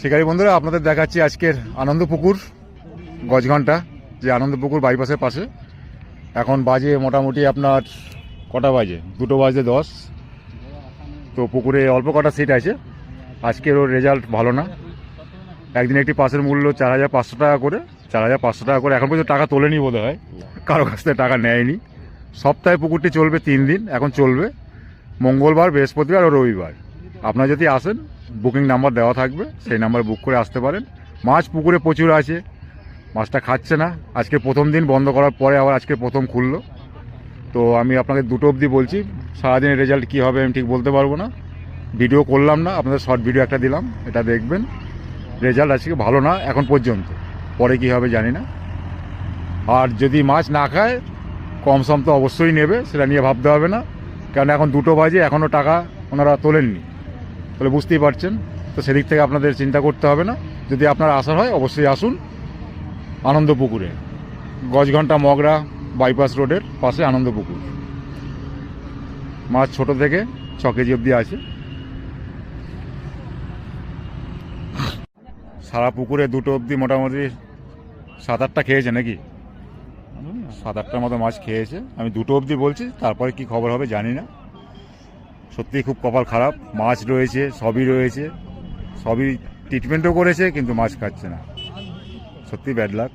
শিকারী বন্ধুরা, আপনাদের দেখাচ্ছি আজকের আনন্দপুকুর গজঘন্টা যে আনন্দপুকুর বাইপাসের পাশে। এখন বাজে মোটামুটি আপনার কটা বাজে? দুটো বাজে দশ। তো পুকুরে অল্প কটা সিট আছে। আজকের ওর রেজাল্ট ভালো না। একদিন একটি পাসের মূল্য চার হাজার পাঁচশো টাকা করে, চার হাজার পাঁচশো টাকা করে। এখন পর্যন্ত টাকা তোলেনি বোধ হয় কারও কাছ থেকে টাকা নেয়নি। সপ্তাহে পুকুরটি চলবে তিন দিন, এখন চলবে মঙ্গলবার, বৃহস্পতিবার ও রবিবার। আপনারা যদি আসেন বুকিং নাম্বার দেওয়া থাকবে, সেই নাম্বার বুক করে আসতে পারেন। মাছ পুকুরে প্রচুর আছে, মাছটা খাচ্ছে না। আজকে প্রথম দিন বন্ধ করার পরে আবার আজকে প্রথম খুললো। তো আমি আপনাকে দুটো অবধি বলছি, সারাদিনের রেজাল্ট কী হবে আমি ঠিক বলতে পারব না। ভিডিও করলাম না, আপনাদের শর্ট ভিডিও একটা দিলাম, এটা দেখবেন। রেজাল্ট আজকে ভালো না, এখন পর্যন্ত। পরে কী হবে জানি না। আর যদি মাছ না খায়, কম সম তো অবশ্যই নেবে, সেটা নিয়ে ভাবতে হবে না। কারণ এখন দুটো বাজে এখনও টাকা ওনারা তোলেননি। তাহলে বুঝতেই পারছেন। তো সেদিক থেকে আপনাদের চিন্তা করতে হবে না। যদি আপনার আসার হয়, অবশ্যই আসুন আনন্দপুকুরে। গজঘন্টা মগরা বাইপাস রোডের পাশে আনন্দপুকুর। মাছ ছোট থেকে ছ কেজি অবধি আছে। সারা পুকুরে দুটো অবধি মোটামুটি সাত আটটা খেয়েছে নাকি? সাত আটটার মতো মাছ খেয়েছে। আমি দুটো অবধি বলছি, তারপরে কি খবর হবে জানি না। সত্যিই খুব কপাল খারাপ। মাছ রয়েছে, সবই রয়েছে। সবই ট্রিটমেন্টও করেছে, কিন্তু মাছ খাচ্ছে না। সত্যি ব্যাড লাক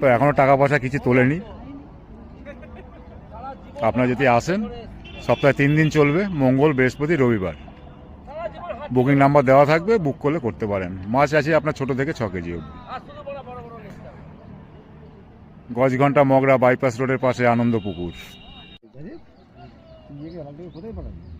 তো এখনও টাকা পয়সা কিছু তোলেনি। আপনারা যদি আসেন, সপ্তাহে তিন দিন চলবে, মঙ্গল, বৃহস্পতি, রবিবার। বুকিং নাম্বার দেওয়া থাকবে বুক করলে করতে পারেন। মাছ আছে আপনার ছোট থেকে ছ কেজি অবধি। গজঘন্টা মগরা বাইপাস রোডের পাশে আনন্দ পুকুর ये के अलग खुद ही पड़ेंगे